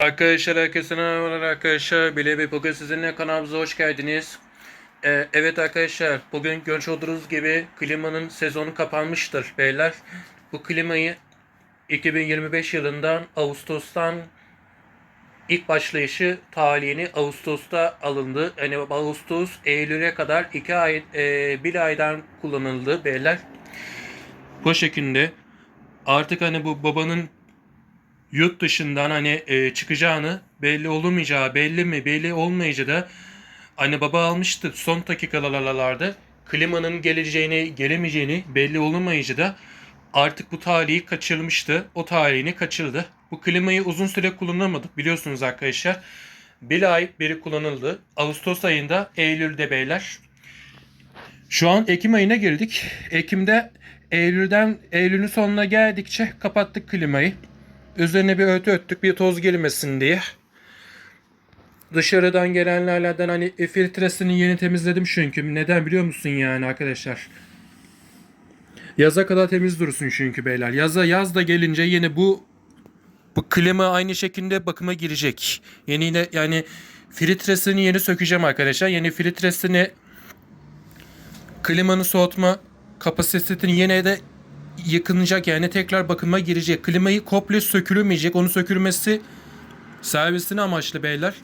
Arkadaşlar herkese merhabalar arkadaşlar. Bile bir bugün sizinle kanalımıza hoş geldiniz. Ee, evet arkadaşlar bugün görmüş olduğunuz gibi klimanın sezonu kapanmıştır beyler. Bu klimayı 2025 yılından Ağustos'tan ilk başlayışı talihini Ağustos'ta alındı. Yani Ağustos Eylül'e kadar 2 ay e, bir aydan kullanıldı beyler. Bu şekilde artık hani bu babanın yurt dışından hani e, çıkacağını belli olmayacağı belli mi belli olmayacağı da hani baba almıştı son dakikalarda klimanın geleceğini gelemeyeceğini belli olmayınca da artık bu tarihi kaçırmıştı. O tarihini kaçırdı. Bu klimayı uzun süre kullanamadık biliyorsunuz arkadaşlar. Bir ay beri kullanıldı. Ağustos ayında Eylül'de beyler. Şu an Ekim ayına girdik. Ekim'de Eylül'den Eylül'ün sonuna geldikçe kapattık klimayı. Üzerine bir örtü öttük bir toz girmesin diye. Dışarıdan gelenlerden hani e, filtresini yeni temizledim çünkü. Neden biliyor musun yani arkadaşlar? Yaza kadar temiz dursun çünkü beyler. Yaza yaz da gelince yine bu bu klima aynı şekilde bakıma girecek. Yeni yine yani filtresini yeni sökeceğim arkadaşlar. Yeni filtresini klimanın soğutma kapasitesini yine de yıkınacak yani tekrar bakıma girecek. Klimayı komple sökülmeyecek. Onu sökülmesi servisine amaçlı beyler.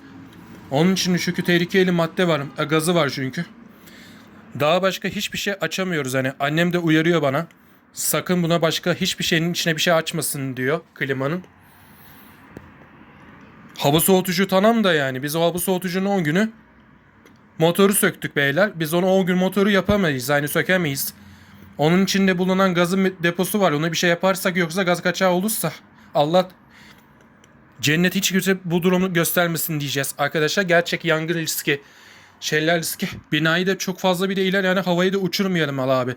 Onun için çünkü tehlikeli madde var. e, Gazı var çünkü. Daha başka hiçbir şey açamıyoruz. Hani annem de uyarıyor bana. Sakın buna başka hiçbir şeyin içine bir şey açmasın diyor klimanın. Hava soğutucu tamam da yani. Biz o hava soğutucunun 10 günü motoru söktük beyler. Biz onu 10 gün motoru yapamayız. Yani sökemeyiz. Onun içinde bulunan gazın deposu var. Ona bir şey yaparsak yoksa gaz kaçağı olursa Allah cennet hiç kimse bu durumu göstermesin diyeceğiz. Arkadaşlar gerçek yangın riski, şeyler riski. Binayı da çok fazla bir de iler yani havayı da uçurmayalım al abi.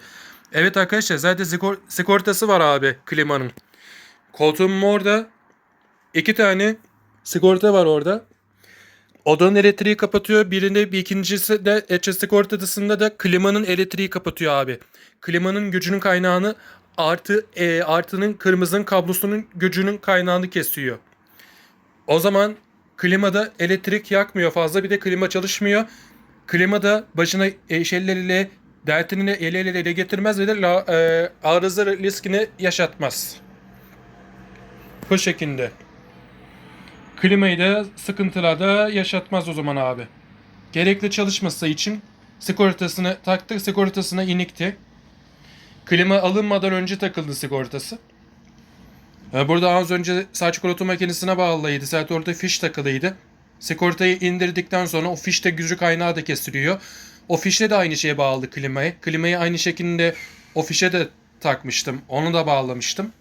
Evet arkadaşlar zaten skor, sigortası var abi klimanın. Koltuğum orada iki tane sigorta var orada. Odanın elektriği kapatıyor. Birinde bir ikincisi de HSC ortasında da klimanın elektriği kapatıyor abi. Klimanın gücünün kaynağını artı e, artının kırmızının kablosunun gücünün kaynağını kesiyor. O zaman klimada elektrik yakmıyor fazla bir de klima çalışmıyor. Klimada başına e, şeyleriyle dertini ele ele ele getirmez ve de la, e, arıza riskini yaşatmaz. Bu şekilde. Klimayı da sıkıntılarda yaşatmaz o zaman abi. Gerekli çalışması için sigortasını taktık. Sigortasına inikti. Klima alınmadan önce takıldı sigortası. Ee, Burada az önce saç kurutu makinesine bağlıydı. Zaten orada fiş takılıydı. Sigortayı indirdikten sonra o fişte gücü kaynağı da kesiliyor. O fişe de aynı şeye bağlı klimayı. Klimayı aynı şekilde o fişe de takmıştım. Onu da bağlamıştım.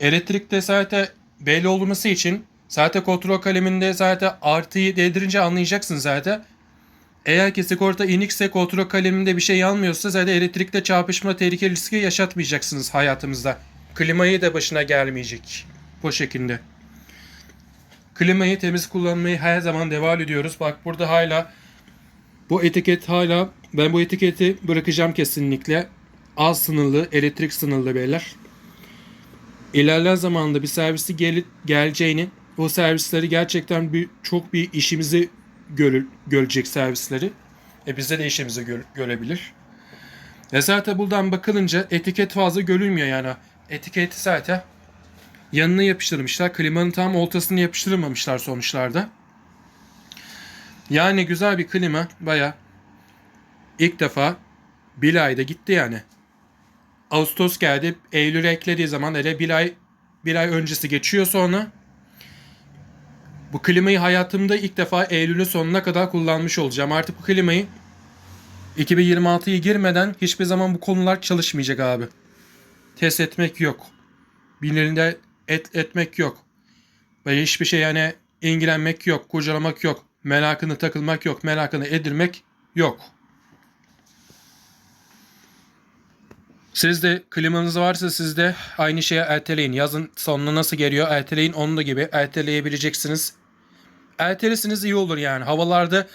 Elektrikte zaten belli olması için zaten kontrol kaleminde zaten artıyı değdirince anlayacaksın zaten. Eğer ki sigorta inikse kontrol kaleminde bir şey yanmıyorsa zaten elektrikte çarpışma tehlikeli riski yaşatmayacaksınız hayatımızda. Klimayı da başına gelmeyecek. Bu şekilde. Klimayı temiz kullanmayı her zaman devam ediyoruz. Bak burada hala bu etiket hala ben bu etiketi bırakacağım kesinlikle. Az sınırlı, elektrik sınırlı beyler. İlerleyen zamanda bir servisi gel geleceğini, o servisleri gerçekten bir çok bir işimizi görür, görecek servisleri. E bize de işimizi gör, görebilir. E zaten buradan bakılınca etiket fazla görülmüyor yani. Etiketi zaten yanına yapıştırmışlar. Klimanın tam ortasını yapıştırmamışlar sonuçlarda. Yani güzel bir klima baya ilk defa bir ayda gitti yani. Ağustos geldi. Eylül eklediği zaman hele bir ay bir ay öncesi geçiyor sonra. Bu klimayı hayatımda ilk defa Eylül'ün sonuna kadar kullanmış olacağım. Artık bu klimayı 2026'yı girmeden hiçbir zaman bu konular çalışmayacak abi. Test etmek yok. Birilerinde et, etmek yok. Böyle hiçbir şey yani ilgilenmek yok, kurcalamak yok. Merakını takılmak yok, merakını edilmek yok. Siz de klimanız varsa siz de aynı şeye erteleyin. Yazın sonuna nasıl geliyor erteleyin onu da gibi erteleyebileceksiniz. Ertelesiniz iyi olur yani. Havalarda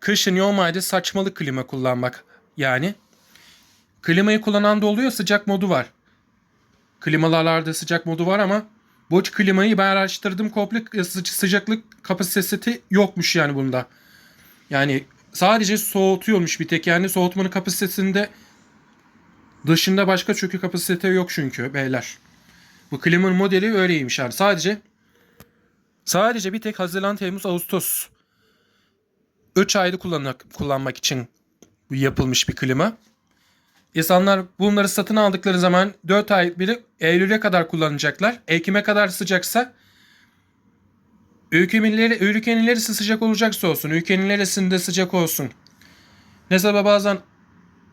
kışın normalde saçmalık klima kullanmak. Yani klimayı kullanan da oluyor sıcak modu var. Klimalarda sıcak modu var ama bu klimayı ben araştırdım komple sı- sıcaklık kapasitesi yokmuş yani bunda. Yani sadece soğutuyormuş bir tek yani soğutmanın kapasitesinde dışında başka çökü kapasite yok çünkü beyler. Bu klimanın modeli öyleymiş yani sadece sadece bir tek Haziran, Temmuz, Ağustos 3 ayda kullanmak, kullanmak için yapılmış bir klima. İnsanlar bunları satın aldıkları zaman 4 ay bile Eylül'e kadar kullanacaklar. Ekim'e kadar sıcaksa ülkenin, ülkenin neresi sıcak olacaksa olsun. Ülkenin neresinde sıcak olsun. Mesela bazen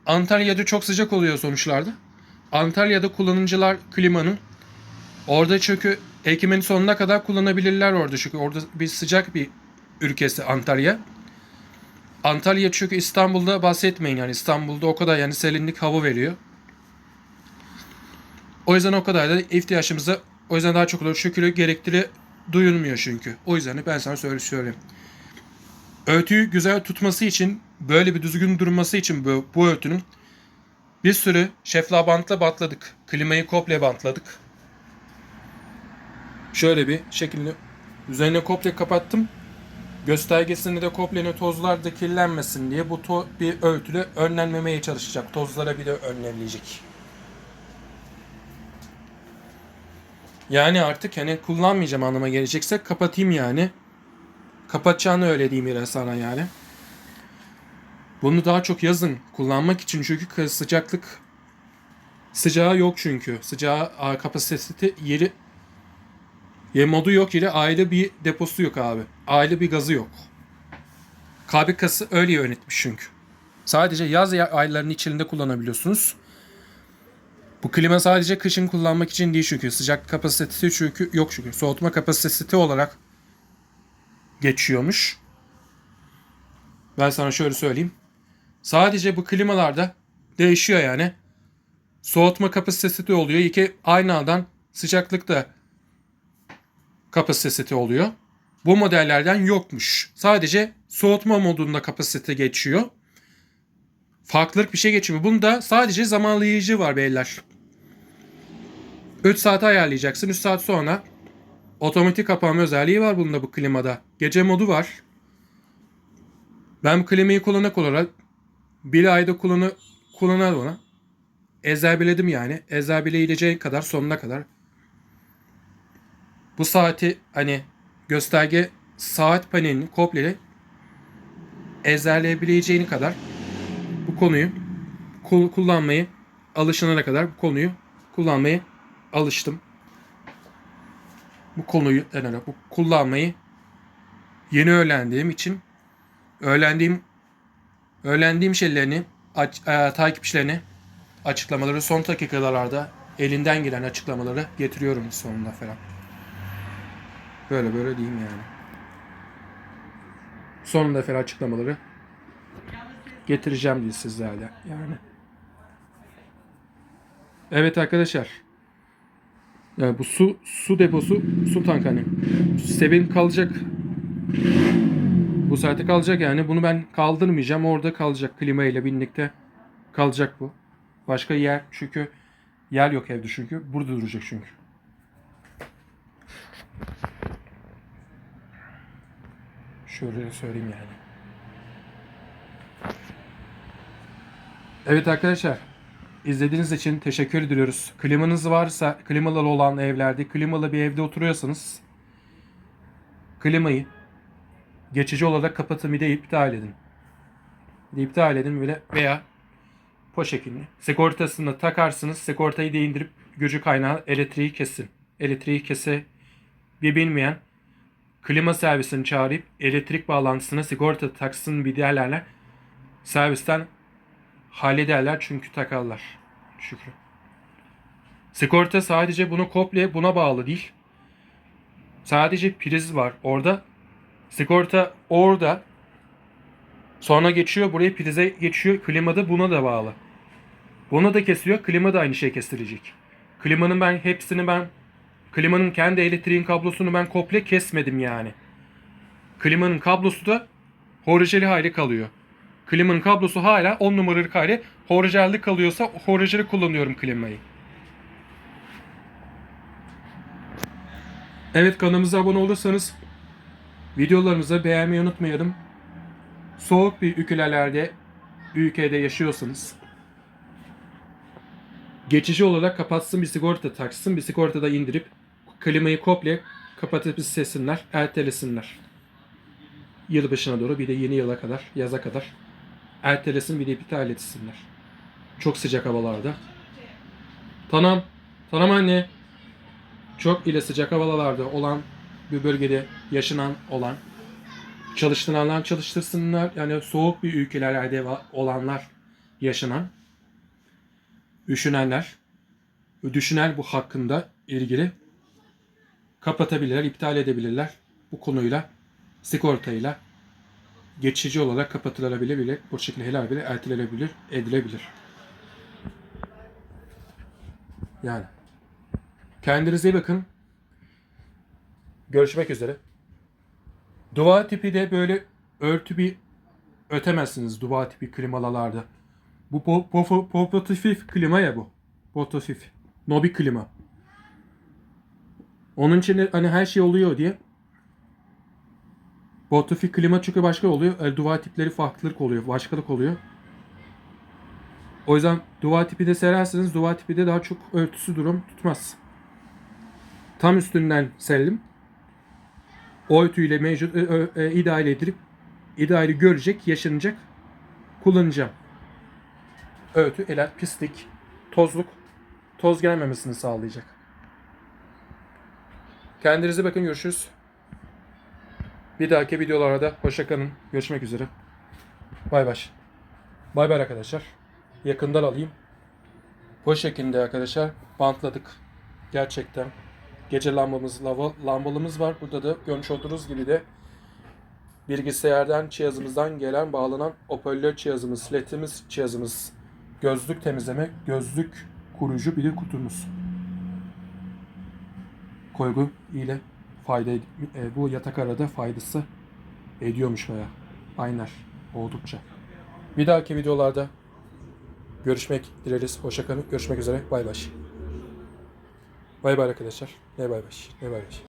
Antalya'da çok sıcak oluyor sonuçlarda. Antalya'da kullanıcılar klimanın orada çünkü Ekim'in sonuna kadar kullanabilirler orada çünkü orada bir sıcak bir ülkesi Antalya. Antalya çünkü İstanbul'da bahsetmeyin yani İstanbul'da o kadar yani serinlik hava veriyor. O yüzden o kadar da ihtiyaçımıza o yüzden daha çok olur. Şükürü gerektiri duyulmuyor çünkü. O yüzden ben sana söyle söyleyeyim. Örtüyü güzel tutması için böyle bir düzgün durması için bu, bu örtünün bir sürü şefla bantla bantladık. Klimayı komple bantladık. Şöyle bir şekilde üzerine komple kapattım. Göstergesinde de komple tozlar da kirlenmesin diye bu to- bir örtüyle önlenmemeye çalışacak. Tozlara bir de önlenecek. Yani artık hani kullanmayacağım anlama gelecekse kapatayım yani. Kapatacağını öyle diyeyim biraz sana yani. Bunu daha çok yazın kullanmak için çünkü sıcaklık sıcağı yok çünkü. Sıcağı kapasitesi yeri Ye modu yok yine aile bir deposu yok abi. Aile bir gazı yok. Fabrikası öyle yönetmiş çünkü. Sadece yaz ya- aylarının içinde kullanabiliyorsunuz. Bu klima sadece kışın kullanmak için değil çünkü sıcak kapasitesi çünkü yok çünkü soğutma kapasitesi olarak geçiyormuş. Ben sana şöyle söyleyeyim. Sadece bu klimalarda değişiyor yani. Soğutma kapasitesi de oluyor. İki aynı anda sıcaklıkta kapasitesi oluyor. Bu modellerden yokmuş. Sadece soğutma modunda kapasite geçiyor. Farklılık bir şey geçmiyor. Bunda sadece zamanlayıcı var beyler. 3 saate ayarlayacaksın. 3 saat sonra otomatik kapanma özelliği var bunda bu klimada. Gece modu var. Ben bu klimayı kullanak olarak bir ayda kullanı kullanar ona. Ezberledim yani. Ezberleyeceğin kadar sonuna kadar bu saati hani gösterge saat panelini komple ezberleyebileceğini kadar bu konuyu kul- kullanmayı alışana kadar bu konuyu kullanmayı alıştım. Bu konuyu yani bu kullanmayı yeni öğrendiğim için öğrendiğim öğrendiğim şeylerini aç, e, takipçilerini açıklamaları son dakikalarda elinden gelen açıklamaları getiriyorum sonunda falan. Böyle böyle diyeyim yani. Sonunda falan açıklamaları getireceğim diye sizlerle yani. Evet arkadaşlar. Yani bu su su deposu su tank hani. Sebin kalacak. Bu saate kalacak yani. Bunu ben kaldırmayacağım. Orada kalacak klima ile birlikte kalacak bu. Başka yer çünkü yer yok evde çünkü. Burada duracak çünkü. Şöyle söyleyeyim yani. Evet arkadaşlar. izlediğiniz için teşekkür ediyoruz. Klimanız varsa, klimalı olan evlerde, klimalı bir evde oturuyorsanız klimayı geçici olarak kapatın bir de iptal edin. İptal edin böyle veya poşetini sigortasını takarsınız. Sigortayı da indirip gücü kaynağı elektriği kesin. Elektriği kese bir bilmeyen klima servisini çağırıp elektrik bağlantısına sigorta taksın bir diğerlerle servisten hallederler çünkü takarlar. Şükrü. Sigorta sadece bunu komple buna bağlı değil. Sadece priz var orada. Sigorta orada. Sonra geçiyor buraya prize geçiyor. Klimada buna da bağlı. Buna da kesiyor. Klima da aynı şey kestirecek. Klimanın ben hepsini ben klimanın kendi elektriğin kablosunu ben komple kesmedim yani. Klimanın kablosu da orijinali hali kalıyor. Klimanın kablosu hala 10 numaralık hali. Orijinali kalıyorsa orijinali kullanıyorum klimayı. Evet kanalımıza abone olursanız videolarımızı beğenmeyi unutmayalım. Soğuk bir ülkelerde ülkede yaşıyorsanız geçici olarak kapatsın bir sigorta taksın bir sigortada indirip klimayı komple kapatıp sessinler, ertelesinler. Yılbaşına doğru bir de yeni yıla kadar, yaza kadar ertelesin bir de iptal etsinler. Çok sıcak havalarda. Tamam. Tamam anne. Çok ile sıcak havalarda olan bir bölgede yaşanan olan çalıştıranlar çalıştırsınlar. Yani soğuk bir ülkelerde olanlar yaşanan üşünenler düşünen bu hakkında ilgili kapatabilirler, iptal edebilirler bu konuyla sigortayla geçici olarak kapatılabilir, bu şekilde helal bile ertelenebilir, edilebilir. Yani. Kendinize iyi bakın. Görüşmek üzere. Duvar tipi de böyle örtü bir ötemezsiniz duvar tipi klimalarda. Bu po- po- portatif klima ya bu. Portatif. Nobi klima. Onun için de hani her şey oluyor diye. Portatif klima çünkü başka oluyor. E, duvar tipleri farklılık oluyor. Başkalık oluyor. O yüzden duvar tipi de sererseniz duvar tipi de daha çok örtüsü durum tutmaz. Tam üstünden serdim. O örtüyle mevcut e, e, idare edilip idare görecek, yaşanacak kullanacağım. Örtü, eler, pislik, tozluk, toz gelmemesini sağlayacak. Kendinize bakın görüşürüz. Bir dahaki videolarda hoşça kalın. Görüşmek üzere. Bay bay. Bay bay arkadaşlar. Yakından alayım. Bu şekilde arkadaşlar bantladık. Gerçekten. Gece lambamız, lava, lambalımız var. Burada da görmüş olduğunuz gibi de bilgisayardan, cihazımızdan gelen bağlanan hoparlör cihazımız, ledimiz cihazımız, gözlük temizleme, gözlük koruyucu bir de kutumuz. Koygu ile fayda e, bu yatak arada faydası ediyormuş baya. Aynen oldukça. Bir dahaki videolarda görüşmek dileriz. Hoşça kalın. Görüşmek üzere. Bay bay. Bay bay arkadaşlar. Ne bay bay. Ne bay bay.